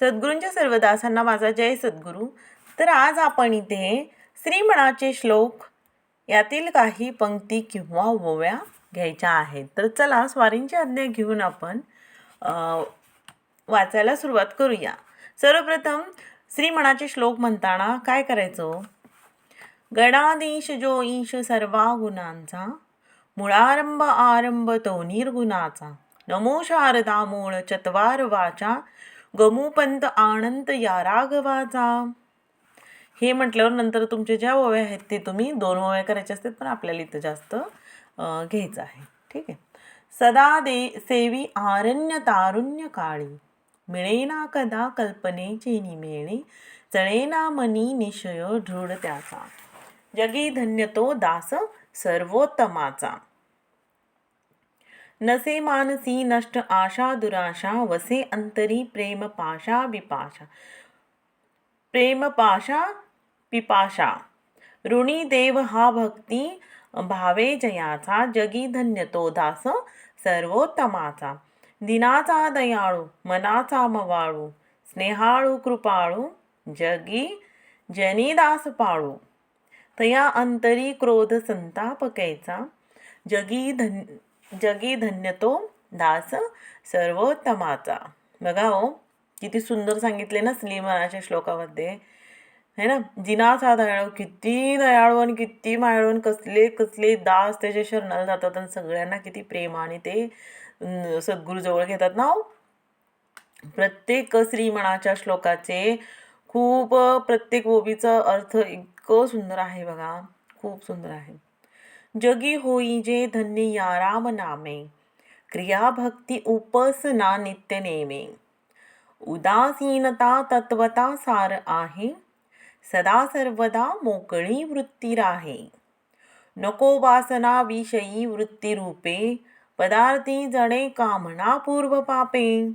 सद्गुरूंच्या सर्व दासांना माझा जय सद्गुरू. तर आज आपण इथे श्रीमणाचे श्लोक यातील काही पंक्ती किंवा ओव्या घ्यायच्या आहेत. तर चला स्वारींची आज्ञा घेऊन आपण वाचायला सुरुवात करूया. सर्वप्रथम श्रीमणाचे श्लोक म्हणताना काय करायचं? गणाधीश जो ईश सर्वा गुणांचा मुळारंभ आरंभ तो निर्गुणाचा. नमो शारदा मूळ चत्वार वाचा गमुपंत आनंद या राघवाचा. हे म्हटल्यावर नंतर तुमचे ज्या ओव्या आहेत ते तुम्ही दोन ओव्या करायच्या असतात पण आपल्याला इथं जास्त घ्यायचं आहे. ठीक आहे? सदा दे सेवी आरण्य तारुण्य काळी. मिळेना कदा कल्पनेचे निमेणे चळेना मनी निशय दृढ त्याचा. जगी धन्य तो दास सर्वोत्तमाचा. नसे मानसी नष्ट आशा दुराशा वसे अंतरी प्रेम पाशा विपाशा। प्रेम पाशा पिपाशा ऋणी देव हा भक्ती भावे जयाचा जगी धन्य तो दास सर्वोत्तमाचा। दिनाचा दयाळू मनाचा मवाळू स्नेहाळू कृपाळू जगी जनीदास पाळू। तया अंतरी क्रोध संताप कैचा जगी धन जगी धन्य तो दास सर्वोत्तमाचा. बघा हो किती सुंदर सांगितले ना श्रीमनाच्या श्लोकामध्ये. है ना? जिनाचा दयाळू किती दयाळू आणि किती मायाळून कसले कसले दास त्याच्या शरणाला जातात आणि सगळ्यांना किती प्रेमाने ते सद्गुरूजवळ घेतात ना हो. प्रत्येक श्रीमणाच्या श्लोकाचे खूप प्रत्येक ओबीचा अर्थ इतकं सुंदर आहे बघा. खूप सुंदर आहे. जगी होई जे धन्य या राम नामे। क्रिया भक्ती उपासना नित्य नेमे। उदासीनता तत्वता सार आहे। सदा सर्वदा मोकळी वृत्ती राहे। नको वासना विषयी वृत्तीरूपे पदार्थी जणे कामना पूर्व पापे।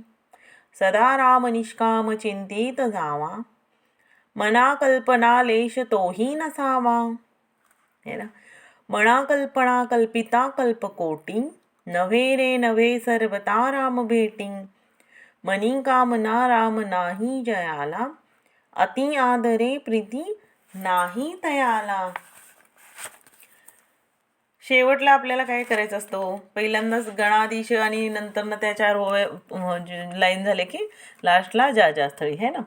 सदा राम निष्काम चिंतित जावा। मना कल्पना लेश तोही नसावा। है ना? मणाकल्पना कल्पिता कल्पकोटी नव्हे रे नव्हे सर्वता राम भेटी मनी कामना राम नाही जयाला अति आदरे प्रीती नाही तयाला। शेवटला आपल्याला काय करायचं असतो? पहिल्यांदाच गणाधीश आणि नंतर ना त्या चार लाईन झाले की लास्टला जा जा स्थळी है ना?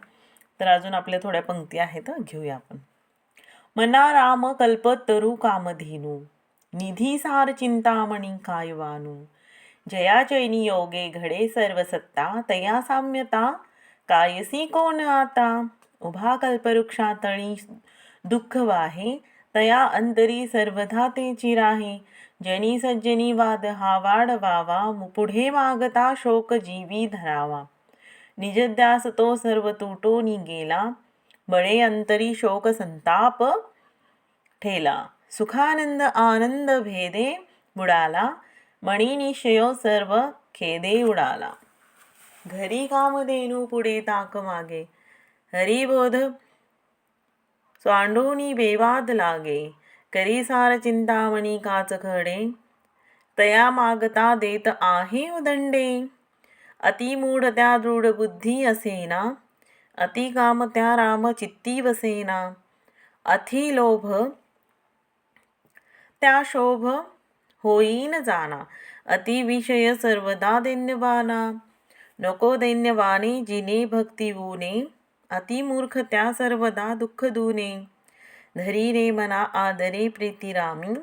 तर अजून आपल्या थोड्या पंक्ती आहेत घेऊया आपण. मना राम कल्पतरू कामधेनू निधी सार चिंतामणी कायवानू। जया चैनी योगे घडे सर्व सत्ता तया साम्यता कायसी कोण आता? उभा कल्पवृक्षातळी दुःख वाहे तया अंतरी सर्वधा ते चिराहे। जनी सज्जनी वाद हा वाढवावा पुढे मागता शोक जीवी धरावा। निजद्यास तो सर्व तुटोनी गेला बळे अंतरी शोक संताप ठेला. सुखानंद आनंद भेदे बुडाला मणिनिशयो सर्व खेदे उडाला. घरी कामधेनू पुढे ताक मागे. हरिबोध स्वांडोनी बेवाद लागे. करी सार चिंतामणी काच खडे. तया मागता देत आहे उदंडे. अतिमूढ त्या दृढ बुद्धी असेना. अति काम त्या राम चित्ती वसेना अति लोभ त्या शोभ होईन जाना। अतिविषय सर्वदा दैन्यवाना नको दैन्यवाने जिने भक्ती ऊने अतिमूर्ख त्या सर्वदा दुःख दुने। धरी रे मना आदरे प्रीतिरामी।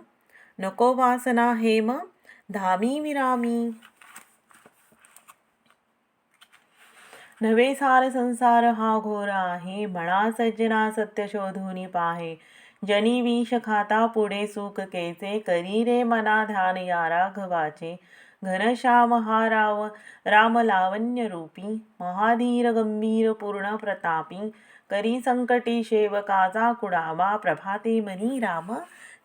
नको वासना हेम धामी विरामी। नवे सार संसार हा घोर आहे म्हणा सज्जना सत्य शोधून पाहे. जनी विष खाता पुढे सुख केचे करी रे मना ध्यान या राघवाचे. घनश्याम हा राव राम लावण्य रूपी. महाधीर गंभीर पूर्ण प्रतापी. करी संकटी शेवकाचा कुडावा प्रभाते मनी राम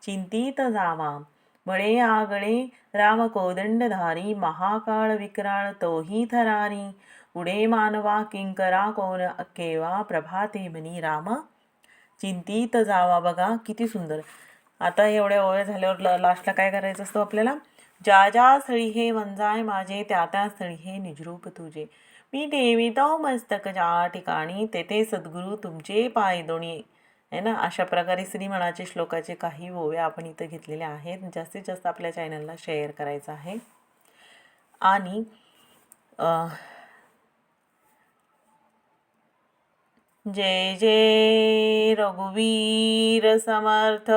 चिंतित जावा. भळे आगळे राम कोदंडधारी महाकाळ विक्राळ तोही थरारी। उडे मानवा किंकरा कोण केवा प्रभाते म्हणी राम। चिंतित जावा बघा किती सुंदर। आता एवढ्या ओळ्या झाल्यावर लास्टला काय करायचं असतं आपल्याला? ज्या ज्या स्थळी हे वंजाय माझे त्या त्या स्थळी हे निजरूप तुझे। मी ठेवितो मस्तक ज्या ठिकाणी तेथे सद्गुरू तुमचे पाय दोणी आहे ना? अशा प्रकारे श्रीमणाचे श्लोकाचे काही ओव्या आपण इथं घेतलेल्या आहेत. जास्तीत जास्त आपल्या चॅनलला शेअर करायचं आहे. आणि जय जय रघुवीर समर्थ!